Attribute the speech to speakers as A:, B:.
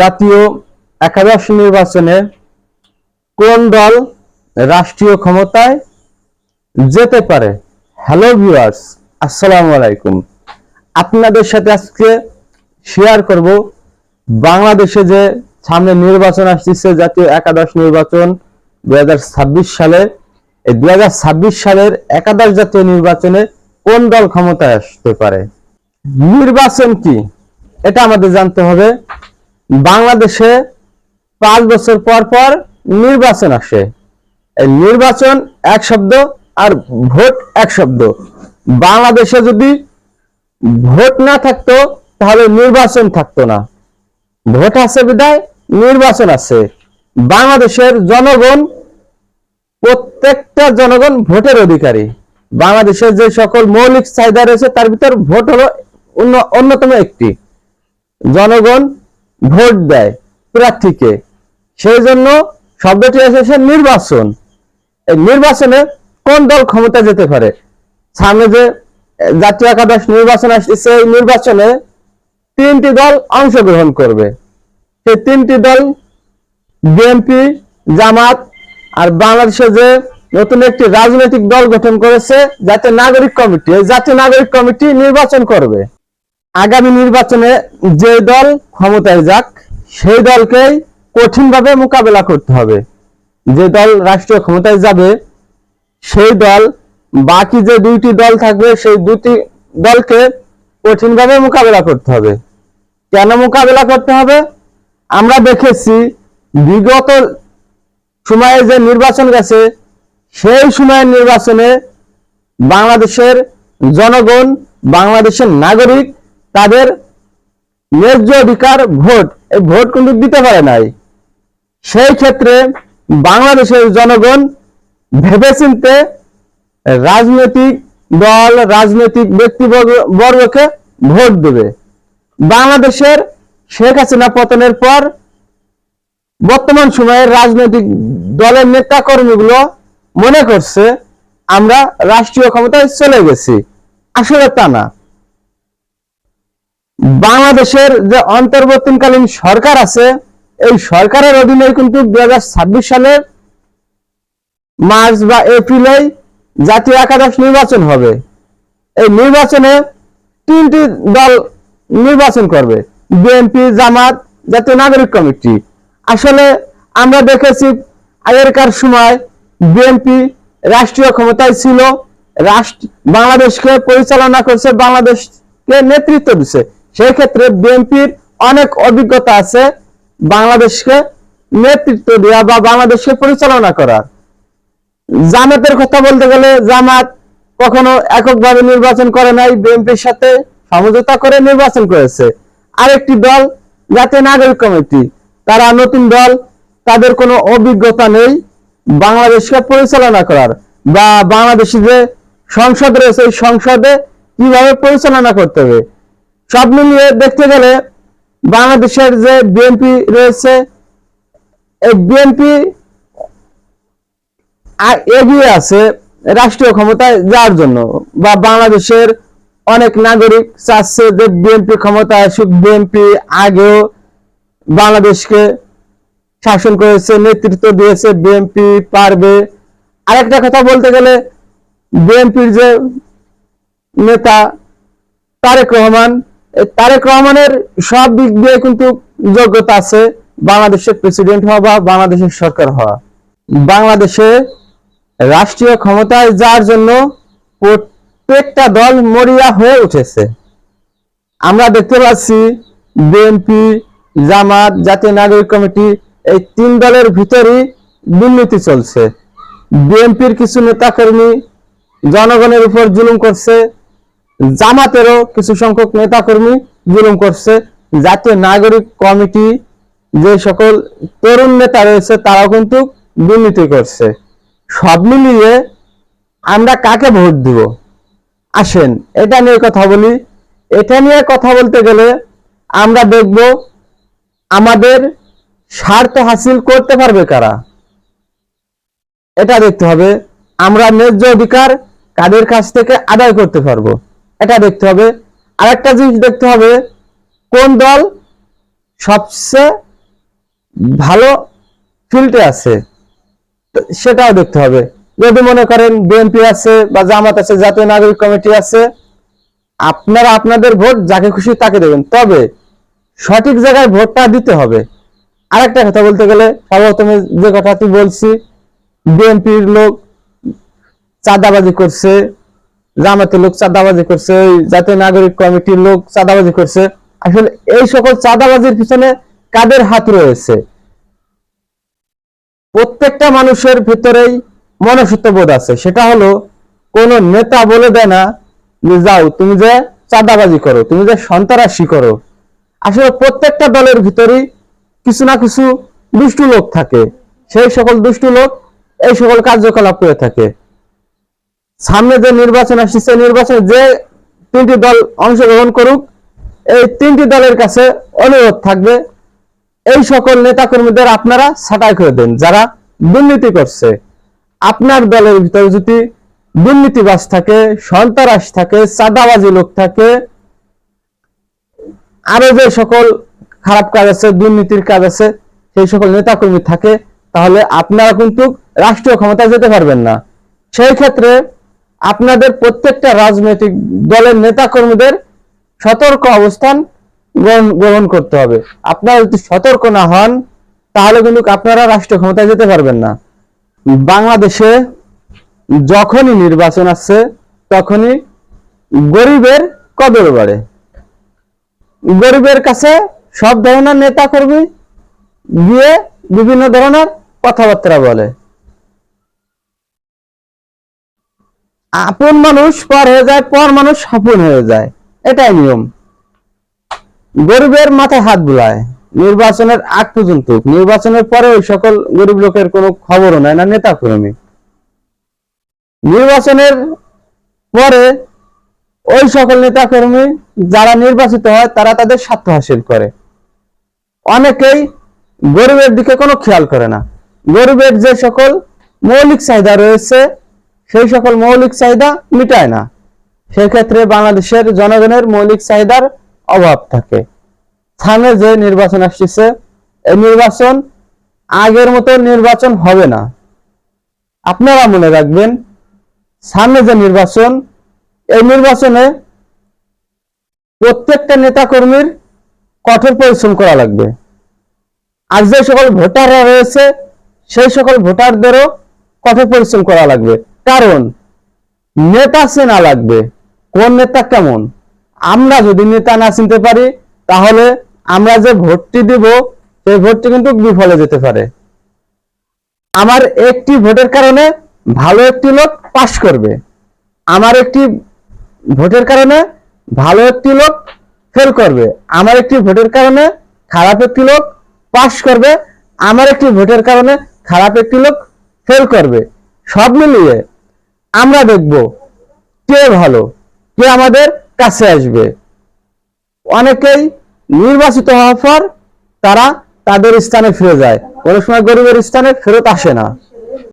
A: জাতীয় একাদশ নির্বাচনে কোন দল রাষ্ট্রীয় ক্ষমতায় যেতে পারে? হ্যালো ভিউয়ার্স আসসালামু আলাইকুম। আপনাদের সাথে আজকে শেয়ার করব বাংলাদেশে যে সামনে নির্বাচন আসছে জাতীয় একাদশ নির্বাচন দু হাজার ছাব্বিশ সালে। এই দুই হাজার ছাব্বিশ সালের একাদশ জাতীয় নির্বাচনে কোন দল ক্ষমতায় আসতে পারে? নির্বাচন কি? এটা আমাদের জানতে হবে। বাংলাদেশে পাঁচ বছর পর পর নির্বাচন আসে। এই নির্বাচন এক শব্দ আর ভোট এক শব্দ। বাংলাদেশে যদি ভোট না থাকতো, তাহলে নির্বাচন থাকতো না। ভোট আছে বিদায় নির্বাচন আছে। বাংলাদেশের জনগণ, প্রত্যেকটা জনগণ ভোটের অধিকারী। বাংলাদেশের যে সকল মৌলিক চাহিদা রয়েছে, তার ভিতর ভোট হলো অন্যতম একটি। জনগণ ভোট দেয় প্রার্থীকে। সেই জন্য শব্দটি এসেছে নির্বাচন। এই নির্বাচনে কোন দল ক্ষমতা যেতে পারে? সামনে যে জাতীয় একাদশ নির্বাচন আসছে এই নির্বাচনে তিনটি দল অংশগ্রহণ করবে। সেই তিনটি দল বিএনপি, জামাত আর বাংলাদেশে যে নতুন একটি রাজনৈতিক দল গঠন করেছে, জাতীয় নাগরিক কমিটি জাতীয় নাগরিক কমিটি নির্বাচন করবে। আগামী নির্বাচনে যে দল ক্ষমতায় যাক, সেই দলকেই কঠিনভাবে মোকাবেলা করতে হবে। যে দল রাষ্ট্রীয় ক্ষমতায় যাবে, সেই দল, বাকি যে দুইটি দল থাকবে, সেই দুটি দলকে কঠিনভাবে মোকাবেলা করতে হবে। কেন মোকাবেলা করতে হবে? আমরা দেখেছি বিগত সময়ে যে নির্বাচন গেছে, সেই সময়ের নির্বাচনে বাংলাদেশের জনগণ, বাংলাদেশের নাগরিক তাদের ন্যায্য অধিকার ভোট, এই ভোট কিন্তু দিতে পারে নাই। সেই ক্ষেত্রে বাংলাদেশের জনগণ ভেবেচিন্তে রাজনৈতিক দল, রাজনৈতিক ব্যক্তিবর্গ, বর্গকে ভোট দেবে। বাংলাদেশের শেখ হাসিনা পতনের পর বর্তমান সময়ে রাজনৈতিক দলের নেতা কর্মীগুলো মনে করছে, আমরা রাষ্ট্রীয় ক্ষমতায় চলে গেছি। আসলে তা না। বাংলাদেশের যে অন্তর্বর্তীকালীন সরকার আছে, এই সরকারের অধীনে কিন্তু দু হাজার ছাব্বিশ সালের মার্চ বা এপ্রিলে জাতীয় একাদশ নির্বাচন হবে। এই নির্বাচনে তিনটি দল নির্বাচন করবে, বিএনপি, জামাত, জাতীয় নাগরিক কমিটি। আসলে আমরা দেখেছি আগেরকার সময় বিএনপি রাষ্ট্রীয় ক্ষমতায় ছিল, রাষ্ট্র বাংলাদেশকে পরিচালনা করছে, বাংলাদেশকে নেতৃত্ব দিচ্ছে সেই ক্ষেত্রে বিএনপির অনেক অভিজ্ঞতা আছে বাংলাদেশকে নেতৃত্ব দেওয়া বা বাংলাদেশকে পরিচালনা করার। জামাতের কথা বলতে গেলে জামাত কখনো এককভাবে নির্বাচন করে নাই, বিএনপির সাথে সমঝোতা করে নির্বাচন করেছে। আরেকটি দল জাতীয় নাগরিক কমিটি, তারা নতুন দল, তাদের কোনো অভিজ্ঞতা নেই বাংলাদেশকে পরিচালনা করার বা বাংলাদেশে যে সংসদ রয়েছে সংসদে কীভাবে পরিচালনা করতে হবে? সব মিলিয়ে দেখতে গেলে বাংলাদেশের যে বিএনপি রয়েছে, এই বিএনপি এগিয়ে আছে রাষ্ট্রীয় ক্ষমতায় যাওয়ার জন্য বা বাংলাদেশের অনেক নাগরিক চাচ্ছে যে বিএনপি ক্ষমতায় আসুক বিএনপি আগেও বাংলাদেশকে শাসন করেছে, নেতৃত্ব দিয়েছে বিএনপি পারবে। আরেকটা কথা বলতে গেলে বিএনপির যে নেতা তারেক রহমান তারেক রহমানের সব দিক দিয়ে কিন্তু যোগ্যতা আছে বাংলাদেশের প্রেসিডেন্ট হওয়া বা বাংলাদেশের সরকার হওয়া। বাংলাদেশে রাষ্ট্রীয় ক্ষমতায় যাওয়ার জন্য প্রত্যেকটা দল মরিয়া হয়ে উঠেছে। আমরা দেখতে পাচ্ছি বিএনপি, জামাত, জাতীয় নাগরিক কমিটি এই তিন দলের ভিতরই দুর্নীতি চলছে। বিএনপির কিছু নেতাকর্মী জনগণের উপর জুলুম করছে। জামাতেরও কিছু সংখ্যক নেতাকর্মী জুলুম করছে। জাতীয় নাগরিক কমিটি যে সকল তরুণ নেতা রয়েছে, তারাও কিন্তু দুর্নীতি করছে। সব মিলিয়ে আমরা কাকে ভোট দিব? আসেন, এটা নিয়ে কথা বলি। এটা নিয়ে কথা বলতে গেলে আমরা দেখব আমাদের স্বার্থ হাসিল করতে পারবে কারা? এটা দেখতে হবে। আমরা ন্যায্য অধিকার কাদের কাছ থেকে আদায় করতে পারব? এটা দেখতে হবে। আর একটা জিনিস দেখতে হবে, কোন দল সবচেয়ে ভালো ফিল্ডে আছে? সেটাও দেখতে হবে। যদি মনে করেন বিএনপি আছে বা জামাত আছে, জাতীয় নাগরিক কমিটি আছে, আপনারা আপনাদের ভোট যাকে খুশি তাকে দেবেন। তবে সঠিক জায়গায় ভোটটা দিতে হবে। আরেকটা কথা বলতে গেলে, সর্বপ্রথমে যে কথাটি বলছি, বিএনপির লোক চাঁদাবাজি করছে জামাতের লোক চাঁদাবাজি করছে জাতীয় নাগরিক কমিটির লোক চাঁদাবাজি করছে। আসলে এই সকল চাঁদাবাজির পিছনে কাদের হাত রয়েছে? প্রত্যেকটা মানুষের ভিতরেই মনসত্ব বোধ আছে। সেটা হলো, কোন নেতা বলে দেয় না, যে যাও, তুমি যে চাঁদাবাজি করো, তুমি যে সন্ত্রাসী করো। আসলে প্রত্যেকটা দলের ভিতরেই কিছু না কিছু দুষ্টু লোক থাকে। সেই সকল দুষ্টু লোক এই সকল কার্যকলাপ করে থাকে। সামনে যে নির্বাচন আসছে, সেই নির্বাচনে যে তিনটি দল অংশগ্রহণ করুক, এই তিনটি দলের কাছে অনুরোধ থাকবে, এই সকল নেতাকর্মীদের আপনারা ছাঁটাই করে দেন, যারা দুর্নীতি করছে। আপনার দলের ভিতরে যদি দুর্নীতিবাজ থাকে, সন্ত্রাস থাকে, চাঁদাবাজি লোক থাকে, আরও যে সকল খারাপ কাজ আছে, দুর্নীতির কাজ আছে, সেই সকল নেতাকর্মী থাকে, তাহলে আপনারা কিন্তু রাষ্ট্রীয় ক্ষমতায় যেতে পারবেন না। সেই ক্ষেত্রে আপনাদের প্রত্যেকটা রাজনৈতিক দলের নেতাকর্মীদের সতর্ক অবস্থান গ্রহণ করতে হবে। আপনারা যদি সতর্ক না হন, তাহলে কিন্তু আপনারা রাষ্ট্রীয় ক্ষমতায় যেতে পারবেন না। বাংলাদেশে যখনই নির্বাচন আসছে, তখনই গরিবের কদর বাড়ে। গরিবের কাছে সব ধরনের নেতা কর্মী গিয়ে বিভিন্ন ধরনের কথাবার্তা বলে। আপন মানুষ পর হয়ে যায়, পর মানুষ আপন হয়ে যায়। এটাই নিয়ম। গরিবের মাথায় হাত বুলায়। নির্বাচনের আগ পর্যন্ত নির্বাচনের পরে ওই সকল গরিব লোকের কোনো খবরও নেয় না নেতা কর্মী নির্বাচনের পরে ওই সকল নেতা কর্মী যারা নির্বাচিত হয়, তারা তাদের স্বার্থ হাসিল করে। অনেকেই গরিবের দিকে কোনো খেয়াল করে না। গরিবের যে সকল মৌলিক চাহিদা রয়েছে সেই সকল মৌলিক চাহিদা মিটায় না। সেক্ষেত্রে বাংলাদেশের জনগণের মৌলিক চাহিদার অভাব থাকে। সামনে যে নির্বাচন আসছে এই নির্বাচন আগের মতো নির্বাচন হবে না। আপনারা মনে রাখবেন, সামনে যে নির্বাচন, এই নির্বাচনে প্রত্যেকটা নেতা কর্মীর কঠোর পরিশ্রম করা লাগবে। আর যে সকল ভোটাররা রয়েছে, সেই সকল ভোটারদেরও কঠোর পরিশ্রম করা লাগবে। কারণ নেতা চেনা লাগবে। কোন নেতা কেমন? আমরা যদি নেতা না চিনতে পারি, তাহলে আমরা যে ভোটটি দিব, সেই ভোটটি কিন্তু বিফলে যেতে পারে। আমার একটি ভোটের কারণে ভালো একটি লোক পাশ করবে। আমার একটি ভোটের কারণে ভালো একটি লোক ফেল করবে। আমার একটি ভোটের কারণে খারাপ একটি লোক পাশ করবে। আমার একটি ভোটের কারণে খারাপ একটি লোক ফেল করবে। সব মিলিয়ে আমরা দেখব কে ভালো, কে আমাদের কাছে আসবে। অনেকেই নির্বাচিত হওয়ার পর তারা তাদের স্থানে ফিরে যায়। কোনো সময় গরিবের স্থানে ফেরত আসে না।